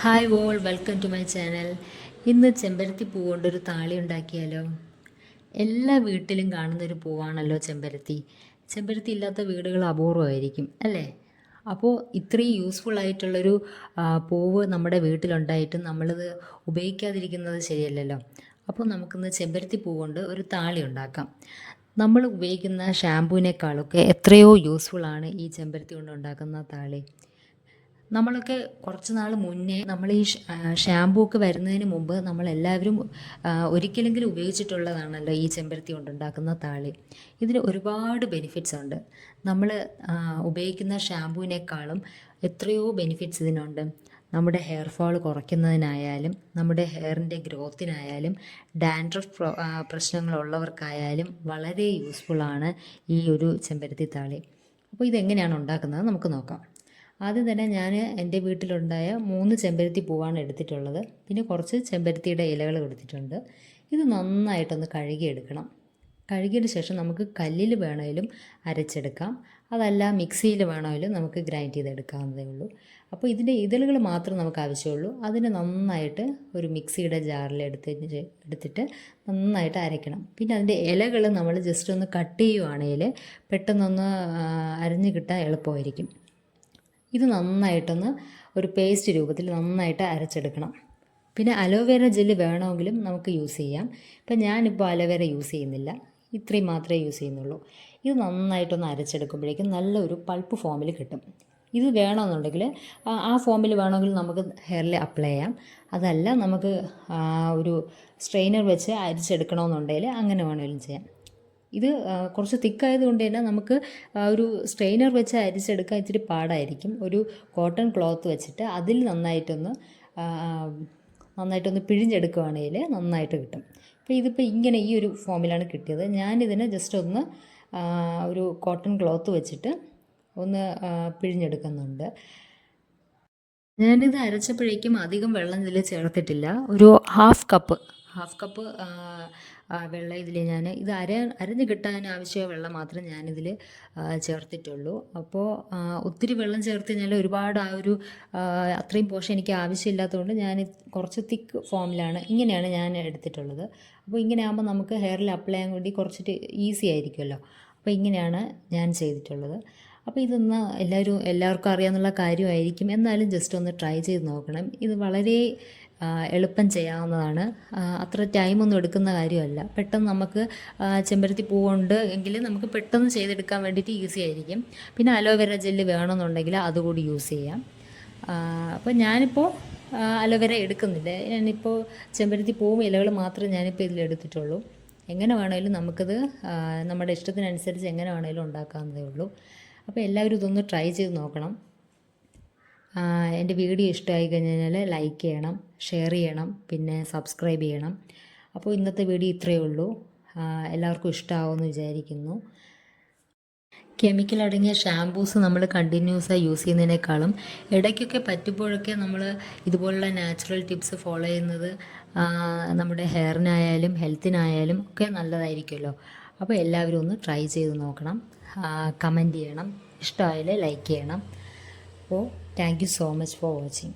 Hi all welcome to my channel ഇന്ന് ചെമ്പരത്തി പൂ കൊണ്ടൊരു താളി ഉണ്ടാക്കിയാലോ? എല്ലാ വീട്ടിലും കാണുന്നൊരു പൂവാണല്ലോ ചെമ്പരത്തി. ചെമ്പരത്തി ഇല്ലാത്ത വീടുകൾ അപൂർവമായിരിക്കും അല്ലേ? അപ്പോൾ ഇത്രയും യൂസ്ഫുൾ ആയിട്ടുള്ളൊരു പൂവ് നമ്മുടെ വീട്ടിലുണ്ടായിട്ടും നമ്മളിത് ഉപയോഗിക്കാതിരിക്കുന്നത് ശരിയല്ലല്ലോ. അപ്പോൾ നമുക്കിന്ന് ചെമ്പരത്തി പൂ കൊണ്ട് ഒരു താളി ഉണ്ടാക്കാം. നമ്മൾ ഉപയോഗിക്കുന്ന ഷാമ്പൂവിനേക്കാളൊക്കെ എത്രയോ യൂസ്ഫുൾ ആണ് ഈ ചെമ്പരത്തി കൊണ്ട് ഉണ്ടാക്കുന്ന താളി. നമ്മളൊക്കെ കുറച്ച് നാൾ മുന്നേ നമ്മൾ ഈ ഷാംപൂ ഒക്കെ വരുന്നതിന് മുമ്പ് നമ്മളെല്ലാവരും ഒരിക്കലെങ്കിലും ഉപയോഗിച്ചിട്ടുള്ളതാണല്ലോ ഈ ചെമ്പരത്തി കൊണ്ടുണ്ടാക്കുന്ന താളി. ഇതിന് ഒരുപാട് ബെനിഫിറ്റ്സ് ഉണ്ട്. നമ്മൾ ഉപയോഗിക്കുന്ന ഷാമ്പൂവിനേക്കാളും എത്രയോ ബെനിഫിറ്റ്സ് ഇതിനുണ്ട്. നമ്മുടെ ഹെയർ ഫാൾ കുറയ്ക്കുന്നതിനായാലും നമ്മുടെ ഹെയറിന്റെ ഗ്രോത്തിനായാലും ഡാൻഡ്രഫ് പ്രശ്നങ്ങളുള്ളവർക്കായാലും വളരെ യൂസ്ഫുള്ളാണ് ഈ ഒരു ചെമ്പരത്തി താളി. അപ്പോൾ ഇതെങ്ങനെയാണ് ഉണ്ടാക്കുന്നത്? നമുക്ക് നോക്കാം. ആദ്യം തന്നെ ഞാൻ എന്റെ വീട്ടിലുണ്ടായ മൂന്ന് ചെമ്പരത്തി പൂവാണ് എടുത്തിട്ടുള്ളത്. പിന്നെ കുറച്ച് ചെമ്പരത്തിയുടെ ഇലകൾ എടുത്തിട്ടുണ്ട്. ഇത് നന്നായിട്ടൊന്ന് കഴുകിയെടുക്കണം. കഴുകിയതിന് ശേഷം നമുക്ക് കല്ലിൽ വേണമെങ്കിലും അരച്ചെടുക്കാം. അതല്ല മിക്സിയിൽ വേണമെങ്കിലും നമുക്ക് ഗ്രൈൻഡ് ചെയ്തെടുക്കാവുന്നതേ ഉള്ളൂ. അപ്പോൾ ഇതിന്റെ ഇതളുകൾ മാത്രം നമുക്ക് ആവശ്യമുള്ളൂ. അതിനെ നന്നായിട്ട് ഒരു മിക്സിയുടെ ജാറിൽ എടുത്ത് എടുത്തിട്ട് നന്നായിട്ട് അരയ്ക്കണം. പിന്നെ അതിന്റെ ഇലകൾ നമ്മൾ ജസ്റ്റ് ഒന്ന് കട്ട് ചെയ്യുവാണെങ്കിൽ പെട്ടെന്നൊന്ന് അരഞ്ഞ് കിട്ടാൻ എളുപ്പമായിരിക്കും. ഇത് നന്നായിട്ടൊന്ന് ഒരു പേസ്റ്റ് രൂപത്തിൽ നന്നായിട്ട് അരച്ചെടുക്കണം. പിന്നെ അലോവേര ജെല്ല് വേണമെങ്കിലും നമുക്ക് യൂസ് ചെയ്യാം. ഇപ്പം ഞാനിപ്പോൾ അലോവേര യൂസ് ചെയ്യുന്നില്ല. ഇത്രയും മാത്രമേ യൂസ് ചെയ്യുന്നുള്ളൂ. ഇത് നന്നായിട്ടൊന്ന് അരച്ചെടുക്കുമ്പോഴേക്കും നല്ലൊരു പൾപ്പ് ഫോമിൽ കിട്ടും. ഇത് വേണമെന്നുണ്ടെങ്കിൽ ആ- ഫോമിൽ വേണമെങ്കിൽ നമുക്ക് ഹെയറിൽ അപ്ലൈ ചെയ്യാം. അതല്ല നമുക്ക് ഒരു സ്ട്രെയിനർ വെച്ച് അരിച്ചെടുക്കണമെന്നുണ്ടെങ്കിൽ അങ്ങനെ വേണമെങ്കിലും ചെയ്യാം. ഇത് കുറച്ച് തിക്കായത് കൊണ്ട് തന്നെ നമുക്ക് ഒരു സ്ട്രെയിനർ വെച്ച് അരിച്ചെടുക്കാൻ ഇച്ചിരി പാടായിരിക്കും. ഒരു കോട്ടൺ ക്ലോത്ത് വെച്ചിട്ട് അതിൽ നന്നായിട്ടൊന്ന് നന്നായിട്ടൊന്ന് പിഴിഞ്ഞെടുക്കുകയാണെങ്കിൽ നന്നായിട്ട് കിട്ടും. അപ്പോൾ ഇതിപ്പോൾ ഇങ്ങനെ ഈ ഒരു ഫോമിലാണ് കിട്ടിയത്. ഞാനിതിനെ ജസ്റ്റ് ഒന്ന് ഒരു കോട്ടൺ ക്ലോത്ത് വെച്ചിട്ട് ഒന്ന് പിഴിഞ്ഞെടുക്കുന്നുണ്ട്. ഞാനിത് അരച്ചപ്പോഴേക്കും അധികം വെള്ളം ഇതിൽ ചേർത്തിട്ടില്ല. ഒരു ഹാഫ് കപ്പ് ഹാഫ് കപ്പ് വെള്ളം ഇതിൽ ഞാൻ ഇത് അര അരഞ്ഞ് കിട്ടാൻ ആവശ്യമായ വെള്ളം മാത്രം ഞാനിതിൽ ചേർത്തിട്ടുള്ളൂ. അപ്പോൾ ഒത്തിരി വെള്ളം ചേർത്ത് കഴിഞ്ഞാൽ ഒരുപാട് ആ ഒരു അത്രയും പോഷൻ എനിക്ക് ആവശ്യമില്ലാത്തതുകൊണ്ട് ഞാൻ കുറച്ച് തിക്ക് ഫോമിലാണ് ഇങ്ങനെയാണ് ഞാൻ എടുത്തിട്ടുള്ളത്. അപ്പോൾ ഇങ്ങനെ ആകുമ്പോൾ നമുക്ക് ഹെയറിൽ അപ്ലൈ ചെയ്യാൻ വേണ്ടി കുറച്ചിട്ട് ഈസി ആയിരിക്കുമല്ലോ അപ്പോൾ ഇങ്ങനെയാണ് ഞാൻ ചെയ്തിട്ടുള്ളത്. അപ്പോൾ ഇതൊന്ന് എല്ലാവരും എല്ലാവർക്കും അറിയാമെന്നുള്ള കാര്യമായിരിക്കും. എന്നാലും ജസ്റ്റ് ഒന്ന് ട്രൈ ചെയ്ത് നോക്കണം. ഇത് വളരെ എളുപ്പം ചെയ്യാവുന്നതാണ്. അത്ര ടൈമൊന്നും എടുക്കുന്ന കാര്യമല്ല. പെട്ടെന്ന് നമുക്ക് ചെമ്പരത്തി പൂവുണ്ട് എങ്കിൽ നമുക്ക് പെട്ടെന്ന് ചെയ്തെടുക്കാൻ വേണ്ടിയിട്ട് ഈസി ആയിരിക്കും. പിന്നെ അലോവേര ജെല്ല് വേണമെന്നുണ്ടെങ്കിൽ അതുകൂടി യൂസ് ചെയ്യാം. അപ്പോൾ ഞാനിപ്പോൾ അലോവേര എടുക്കുന്നില്ല. ഞാനിപ്പോൾ ചെമ്പരത്തി പൂവും ഇലകൾ മാത്രമേ ഞാനിപ്പോൾ ഇതിൽ എടുത്തിട്ടുള്ളൂ. എങ്ങനെ വേണമെങ്കിലും നമുക്കത് നമ്മുടെ ഇഷ്ടത്തിനനുസരിച്ച് എങ്ങനെ വേണമെങ്കിലും ഉണ്ടാക്കാവുന്നതേ ഉള്ളൂ. അപ്പോൾ എല്ലാവരും ഇതൊന്ന് ട്രൈ ചെയ്ത് നോക്കണം. എന്റെ വീഡിയോ ഇഷ്ടമായി കഴിഞ്ഞാൽ ലൈക്ക് ചെയ്യണം ഷെയർ ചെയ്യണം പിന്നെ സബ്സ്ക്രൈബ് ചെയ്യണം. അപ്പോൾ ഇന്നത്തെ വീഡിയോ ഇത്രയേ ഉള്ളൂ. എല്ലാവർക്കും ഇഷ്ടമാവുമെന്ന് വിചാരിക്കുന്നു. കെമിക്കൽ അടങ്ങിയ ഷാമ്പൂസ് നമ്മൾ കണ്ടിന്യൂസ് ആയി യൂസ് ചെയ്യുന്നതിനേക്കാളും ഇടയ്ക്കൊക്കെ പറ്റുമ്പോഴൊക്കെ നമ്മൾ ഇതുപോലുള്ള നാച്ചുറൽ ടിപ്സ് ഫോളോ ചെയ്യുന്നത് നമ്മുടെ ഹെയറിനായാലും ഹെൽത്തിനായാലും ഒക്കെ നല്ലതായിരിക്കുമല്ലോ. അപ്പോൾ എല്ലാവരും ഒന്ന് ട്രൈ ചെയ്ത് നോക്കണം. കമന്റ് ചെയ്യണം. ഇഷ്ടമായാൽ ലൈക്ക് ചെയ്യണം. അപ്പോൾ thank you so much for watching